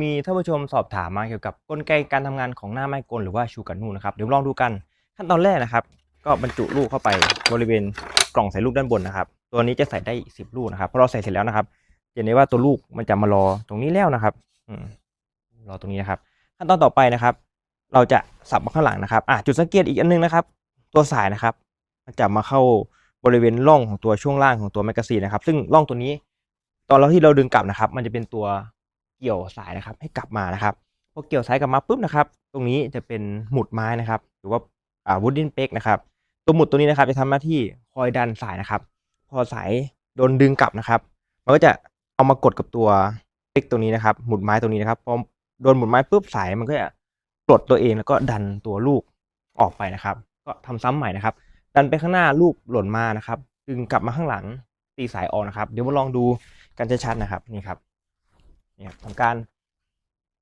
มีท่านผู้ชมสอบถามมาเกี่ยวกับกลไกการทำงานของหน้าไม้กลหรือว่าชูกันนูนะครับเดี๋ยวลองดูกันขั้นตอนแรกนะครับ ก็บรรจุลูกเข้าไปบริเวณกล่องใส่ลูกด้านบนนะครับ ตัวนี้จะใส่ได้ 10 ลูกนะครับพอเราใส่เสร็จแล้วนะครับเห็นได้ว่าตัวลูกมันจะมารอตรงนี้แล้วนะครับรอตรงนี้นะครับ ขั้นตอนต่อไปนะครับ เราจะสับมาข้างหลังนะครับอะจุดสังเกตอีกอันนึงนะครับ ตัวสายนะครับมันจะมาเข้าบริเวณร่องของตัวช่วงล่างของตัวแมกกาซีนนะครับ ซึ่งร่องตัวนี้ ตอนเราที่เราดึงกลับนะครับ มันจะเป็นตัว เกี่ยวสายนะครับ ให้กลับมานะครับพอเกี่ยวสายกลับมาปุ๊บนะครับ ตรงนี้จะเป็นหมุดไม้นะครับ หรือว่าอ่าวูดดินเป๊กนะครับ ตัวหมุดตัวนี้นะครับจะทำหน้าที่คอยดันสายนะครับ พอสายโดนดึงกลับนะครับ มันก็จะเอามากดกับตัวเป๊กตรงนี้นะครับ หมุดไม้ตรงนี้นะครับพอโดนหมุดไม้ปุ๊บสายมันก็จะปลดตัวเองแล้วก็ดันตัวลูกออกไปนะครับ ก็ทำซ้ำใหม่นะครับ ดันไปข้างหน้าลูกหล่นมานะครับ ดึงกลับมาข้างหลังตีสายออกนะครับ เดี๋ยวมาลองดูกันชัดๆนะครับนี่ครับ นี่ครับทำการ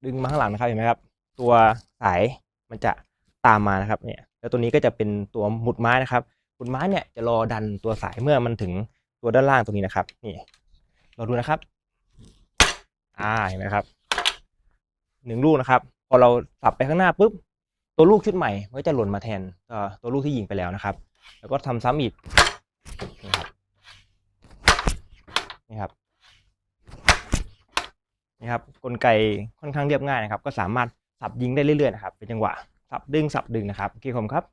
ดึงมาข้างหลังนะครับเห็นไหมครับ ตัวสายมันจะตามมานะครับเนี่ยแล้วตัวนี้ก็จะเป็นตัวหมุดไม้นะครับหมุดไม้เนี่ยจะรอดันตัวสายเมื่อมันถึงตัวด้านล่างตรงนี้นะครับนี่เราดูนะครับ อ่าเห็นไหมครับหนึ่งลูกนะครับพอเราสับไปข้างหน้าปุ๊บตัวลูกชุดใหม่มันก็จะหล่นมาแทนตัวลูกที่ยิงไปแล้วนะครับ แล้วก็ทำซ้ำอีกนี่ครับนี่ครับ นะครับกลไกค่อนข้างเรียบง่ายนะครับ ก็สามารถสับยิงได้เรื่อยๆนะครับเป็นจังหวะสับดึงสับดึงนะครับโอเคผมครับ